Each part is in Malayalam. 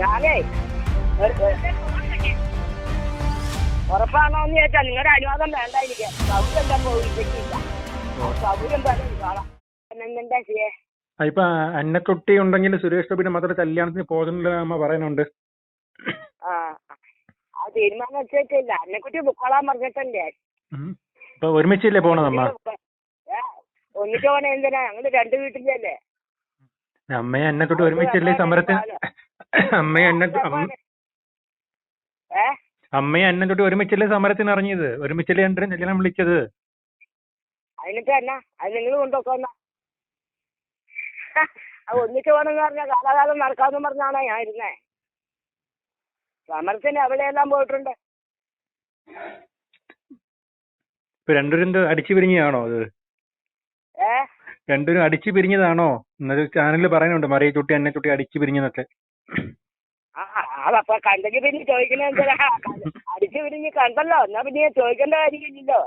ഞാനേ ഉറപ്പാണോ എന്ന് ചോദിച്ചാൽ നിങ്ങളുടെ അനുവാദം വേണ്ട എനിക്ക്. സൗകര്യം പോയിട്ടില്ല സൗകര്യം തന്നെ കാണാം. എന്താ ചെയ്യേ? ഇപ്പൊ അന്നക്കുട്ടി ഉണ്ടെങ്കിൽ സുരേഷ് ഗോപിന്റെ മാത്രം കല്യാണത്തിന് പോകുന്നില്ല അമ്മ പറയുന്നുണ്ട്. ആ തീരുമാനം വെച്ചിട്ടില്ല അന്നക്കുട്ടി ബുക്കോളാൻ പറഞ്ഞിട്ടല്ലേ. ഇപ്പൊ ഒരുമിച്ചല്ലേ പോണത് അമ്മ? ഒന്നിച്ച് പോണേ എന്തിനാ? ഞങ്ങൾ രണ്ട് വീട്ടിലല്ലേ. അമ്മയെ അന്നക്കുട്ടി ഒരുമിച്ചല്ലേ സമരത്തിന്? അമ്മയും അന്ന തൊട്ട് അമ്മയും അന്നക്കുട്ടി ഒരുമിച്ചല്ലേ സമരത്തിന് ഇറങ്ങിയത്? ഒരുമിച്ചല്ലേ രണ്ടും കല്യാണം വിളിച്ചത്? അതിനിപ്പോ എന്നാ? അത് നിങ്ങൾ കൊണ്ടുപോക്കുന്ന അത് ഒന്നിച്ച് പോകണമെന്ന് പറഞ്ഞാൽ കാലാകാലം നടക്കാന്ന് പറഞ്ഞാണോ ഞാൻ ഇരുന്നേ? സമരത്തിന് എവിടെയെല്ലാം പോയിട്ടുണ്ട്. രണ്ടുപേരും അടിച്ചു പിരിഞ്ഞതാണോ അത്? രണ്ടുപേരും അടിച്ചു പിരിഞ്ഞതാണോ? എന്നൊരു ചാനലിൽ പറയുന്നുണ്ട് മറിയ ചുട്ടി അന്നക്കുട്ടി അടിച്ചു പിരിഞ്ഞെന്നൊക്കെ. ആ അതപ്പൊ കണ്ടെങ്കിൽ പിന്നെ ചോദിക്കണ എന്തിനാ അടിച്ചു പിരിഞ്ഞ് കണ്ടല്ലോ. എന്നാ പിന്നെ ചോദിക്കേണ്ട കാര്യമില്ലല്ലോ.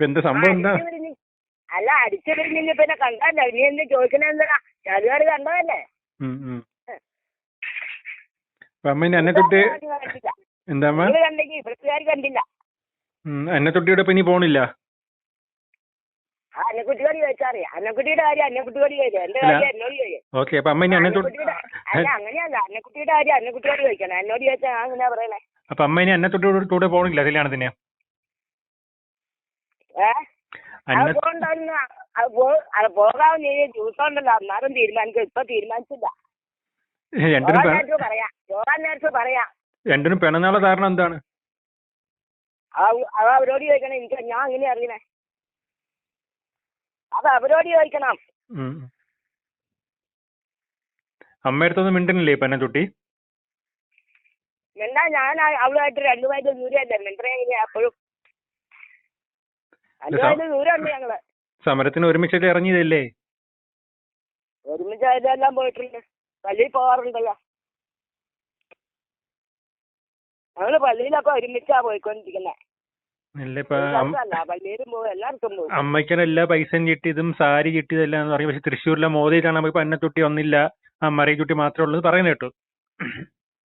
എന്താ സംഭവം എന്താ? പിരിഞ്ഞ് അല്ല അടിച്ചു പിരിഞ്ഞെങ്കിൽ പിന്നെ കണ്ടല്ലോ. ഇനി എന്ത് ചോദിക്കണ എന്താ? ചാലുകാർ കണ്ടതല്ലേ? കണ്ടില്ല? എന്താ അന്നക്കുട്ടിയുടെ ഇനി പോണില്ല. അന്നക്കുട്ടിയോട് ചോദിച്ചാറിയാം അന്നക്കുട്ടിയുടെ കാര്യം അന്നക്കുട്ടിയോട് ചോദിച്ചു എന്റെ. കാര്യം എന്നോട് ചോദിക്കാം. ഇനി അല്ല അങ്ങനെയല്ല. അന്നക്കുട്ടിയുടെ കാര്യം അന്നക്കുട്ടിയോട് ചോദിക്കണം. എന്നോട് ചോദിച്ചാൽ ഞാൻ അങ്ങനെ പറയണേ? അപ്പൊ അമ്മ ഇനി അന്നക്കുട്ടിയോട് കൂടെ പോണില്ല. കല്യാണത്തിന് ഏ? അത് അന്ന പോകണ്ടായിരുന്നു. അത് പോ അത് പോകാൻ നീ ദിവസം ഉണ്ടല്ലോ തീരുമാനിക്കും. ഇപ്പൊ തീരുമാനിച്ചില്ല. രണ്ടിനും പോകാൻ പെ- നേരത്ത് പറയാം. പോകാൻ നേരത്ത് പറയാം. രണ്ടിനും പിണനാളെ കാരണം എന്താണ്? അത് അത് അവരോട് ചോദിക്കണം. എനിക്ക് ഞാൻ അങ്ങനെ അറിയണേ? അത് അവരോട് ചോദിക്കണം. ഉം. അമ്മയടുത്തൊന്നും മിണ്ടുന്നില്ലേ ഇപ്പൊ ചുട്ടി എന്താ ഞാൻ അവളുമായിട്ട് രണ്ടു വയസ്സ് ദൂരമല്ലേ അപ്പോഴും ദൂരമുണ്ട് ഞങ്ങൾ. സമരത്തിന് ഒരുമിച്ചൊക്കെ ഇറങ്ങിയതല്ലേ? ഒരുമിച്ച് പോയിട്ടുണ്ട്. പള്ളിയിൽ പോകാറുണ്ടല്ലോ ഞങ്ങൾ പള്ളിയിലൊക്കെ ഒരുമിച്ചാ പോയിക്കൊണ്ടിരിക്കുന്നത് അല്ല ഇപ്പൊ അം- അല്ല പള്ളിയിലും പോകും എല്ലായിടത്തും പോകും അമ്മയ്ക്കാണ് എല്ലാ പൈസയും കിട്ടിയതും സാരി കിട്ടിയതെല്ലാം എന്ന് പറയും. പക്ഷെ തൃശ്ശൂരിലെ മോദിയിലാണ് നമുക്ക് തൊട്ടി വന്നില്ല. ആ മറിയക്കുട്ടി മാത്രമേ ഉള്ളത് പറയുന്നത് കേട്ടു.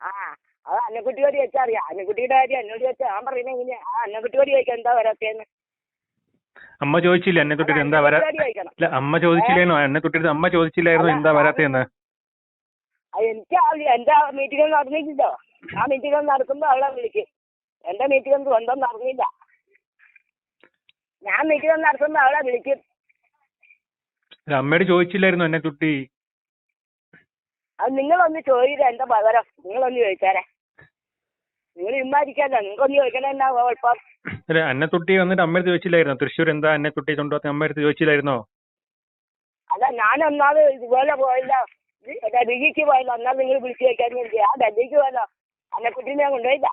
ആ അത് അന്നക്കുട്ടിയോട് ചോദിച്ചാൽ അറിയാം അന്നക്കുട്ടിയുടെ കാര്യം എന്നോട് ചോദിച്ചാൽ ഞാൻ പറയുന്നത് എങ്ങനെയാ ആ അന്നക്കുട്ടിയോട് ചോദിക്കാം എന്താ വരാത്തേന്ന്? അമ്മ ചോദിച്ചില്ല അന്നക്കുട്ടിയുടെ എന്താ വരാ ഇല്ല അമ്മ ചോദിച്ചില്ലായിരുന്നു അന്നക്കുട്ടിയുടെ അമ്മ ചോദിച്ചില്ലായിരുന്നു എന്താ വരാത്തേന്ന്? എനിക്ക് എന്താ എന്റെ മീറ്റിംഗ് നടന്നിട്ടില്ലോ. ആ മീറ്റിംഗ് നടക്കുമ്പോ അവളെ വിളിക്കും. എന്റെ മീറ്റിംഗ് സ്വന്തം നടന്നില്ല. ഞാൻ മീറ്റിംഗ് നടത്തുമ്പോ അവളെ വിളിക്കും. അമ്മയോട് ചോദിച്ചില്ലായിരുന്നു അന്നക്കുട്ടി അത് നിങ്ങളൊന്ന് ചോദിച്ചില്ല എന്റെ പകരം നിങ്ങളൊന്ന് ചോദിച്ചാരെ നിങ്ങൾ ഇമ്മാരിക്കല്ല നിങ്ങൾക്കൊന്ന് ചോദിക്കണേ എന്നാ കുഴപ്പം. അല്ല അന്നത്തുട്ടി വന്നിട്ട് അമ്മയടുത്ത് ചോദിച്ചില്ലായിരുന്നോ? തൃശ്ശൂർ എന്താ അന്നത്തുട്ടി കൊണ്ടുവന്ന അമ്മയടുത്ത് ചോദിച്ചില്ലായിരുന്നോ? അല്ല ഞാൻ ഒന്നാമത് ഇതുപോലെ പോയില്ല. ഡൽഹിക്ക് പോയില്ല എന്നാൽ നിങ്ങൾ വിളിച്ചു ചോദിക്കാൻ ആ ഡൽഹിക്ക് പോയല്ലോ അന്നക്കുട്ടീനെ ഞാൻ കൊണ്ടുപോയില്ല.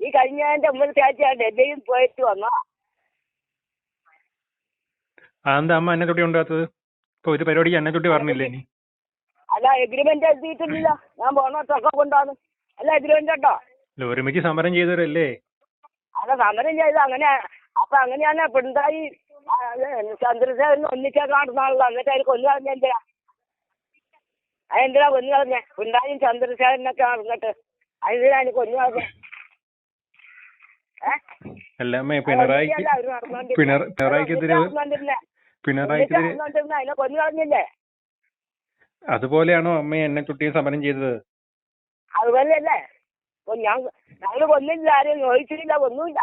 ഈ കഴിഞ്ഞ എന്റെ മുമ്പത്തെ ആഴ്ച ആ ഡൽഹിയിൽ പോയിട്ട് വന്നോ അതെന്താ അമ്മ അന്നത്തുട്ടി കൊണ്ടുപോകാത്തത്? ഇപ്പൊ ഒരു പരിപാടിക്ക് അന്നത്തുട്ടി പറഞ്ഞില്ലേ ഇനി? അല്ല എഗ്രിമെന്റ് എഴുതിയിട്ടില്ല. ഞാൻ പോണത്തൊക്കെ കൊണ്ടാണ്. അല്ല എഗ്രിമെന്റ് കേട്ടോ അല്ല ഒരുമിച്ച് സമരം ചെയ്തവരല്ലേ? അല്ല സമരം ചെയ്ത് അങ്ങനെ അപ്പൊ അങ്ങനെയാണ് പിണറായി ചന്ദ്രശേഖരൻ ഒന്നിച്ചാൽ കാണുന്നാണല്ലോ. എന്നിട്ട് അതിൽ കൊന്നു കളഞ്ഞ എന്തിനാ? അതെന്തിനാ കൊന്നു കളഞ്ഞ? പിണറായും ചന്ദ്രശേഖരനൊക്കെ നടന്നിട്ട് അതെന്തിനാ അതിന് കൊന്നു കളഞ്ഞ? പിണറായി പിണറായി പിണറായിക്ക് പിണറായിക്കെതിരെ പിണറായിക്കെതിരെ അതിനെ കൊന്നു കളഞ്ഞില്ലേ? അതുപോലെയാണോ അമ്മ എന്നെ കുട്ടിയെ സമരം ചെയ്തത്? അതുപോലെയല്ലേ. അപ്പൊ ഞാൻ ഞങ്ങൾ കൊന്നില്ല ആരെയും ചോദിച്ചില്ല ഒന്നുമില്ല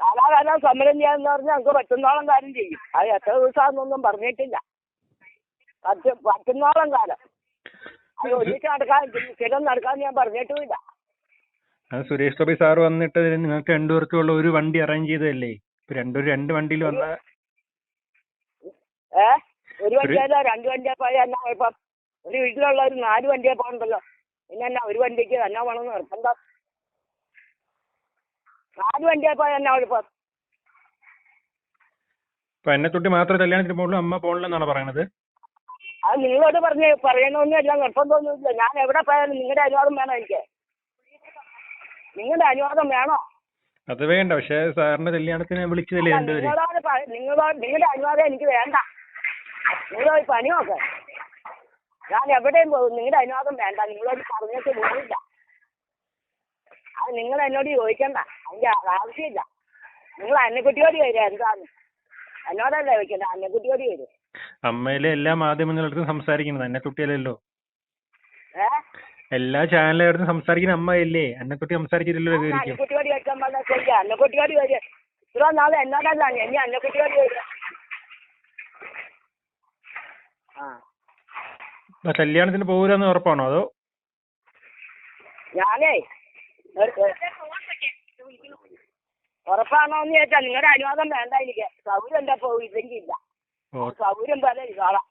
കാലാകാലം സമരം ചെയ്യാന്ന് പറഞ്ഞാൽ ഞങ്ങൾക്ക് പറ്റുന്നോളം കാര്യം ചെയ്യും. അത് എത്ര ദിവസമാണെന്നൊന്നും പറഞ്ഞിട്ടില്ല. പത്ത് പറ്റുന്നോളം കാലം. അത് ഒന്നിച്ച് നടക്കാൻ സ്ഥിരം നടക്കാൻ ഞാൻ പറഞ്ഞിട്ടുമില്ല. അത് സുരേഷ് ഗോപി സാർ വന്നിട്ട് നിങ്ങൾക്ക് രണ്ടുപേർക്കുള്ള ഒരു വണ്ടി അറേഞ്ച് ചെയ്തതല്ലേ? ഇപ്പൊ രണ്ടു രണ്ട് വണ്ടിയിൽ വന്ന ഏ? ഒരു വണ്ടി അല്ല രണ്ട് വണ്ടിയാ പോയാൽ എന്നാ കുഴപ്പം ഒരു വീട്ടിലുള്ള ഒരു നാല് വണ്ടിയെ പോകണ്ടല്ലോ പിന്നെ എന്നാ ഒരു വണ്ടിക്ക് എന്നാ വേണമെന്ന് നിർബന്ധം നാല് വണ്ടിയെ പോയാൽ എന്നാ കുഴപ്പം ഇപ്പൊ തൊട്ടി മാത്രമേ കല്യാണത്തിന് പോകുള്ളൂ അമ്മ പോകണില്ലെന്നാണ് പറയണത്? അത് നിങ്ങളോട് പറഞ്ഞ് പറയണമെന്നല്ല നിർബന്ധമൊന്നുമില്ല ഞാൻ എവിടെ പോയാലും നിങ്ങളുടെ അനുവാദം വേണം എനിക്ക്. നിങ്ങളുടെ അനുവാദം വേണോ? അത് വേണ്ട പക്ഷെ സാറിന്റെ കല്യാണത്തിന് വിളിച്ചതല്ലേ രണ്ടുപേര്. നിങ്ങളുടെ അനുവാദം എനിക്ക് വേണ്ട. നിങ്ങൾ പോയി പണി നോക്ക്. ഞാൻ എവിടെയും പോകും. നിങ്ങളുടെ അനുവാദം വേണ്ട. നിങ്ങളോട് പറഞ്ഞിട്ട് പോയില്ല അത് നിങ്ങൾ എന്നോട് ചോദിക്കണ്ട. അതിന്റെ ആവശ്യമില്ല. നിങ്ങൾ അന്നക്കുട്ടിയോട് വരിക. എന്താന്ന് എന്നോടല്ല ചോദിക്കണ്ട അന്നക്കുട്ടിയോട് വരും. അമ്മയിലെ എല്ലാ മാധ്യമങ്ങളടുത്തും സംസാരിക്കുന്നത് അന്നക്കുട്ടിയല്ലല്ലോ. കുട്ടിയല്ലോ എല്ലാ ചാനലുകാരുടെ സംസാരിക്കുന്ന അമ്മയല്ലേ? അന്നക്കുട്ടി സംസാരിച്ചില്ലല്ലോ അന്നക്കുട്ടിയോട് ചോദിക്കാൻ പറഞ്ഞാൽ അന്നക്കുട്ടിയോട് വരിക. ഇത്ര നാളെ എന്നോടല്ല. ഇനി അന്നക്കുട്ടിയോട് വരിക. കല്യാണത്തിന് പോകൂലെന്ന് ഉറപ്പാണോ? അതോ? ഞാനേ ഉറപ്പാണോന്ന് ചോദിച്ചാ നിങ്ങളുടെ അനുവാദം വേണ്ട എനിക്ക് സൗകര്യം എന്താ പോയില്ലെങ്കിൽ ഇല്ല. പോലെ കാണാം.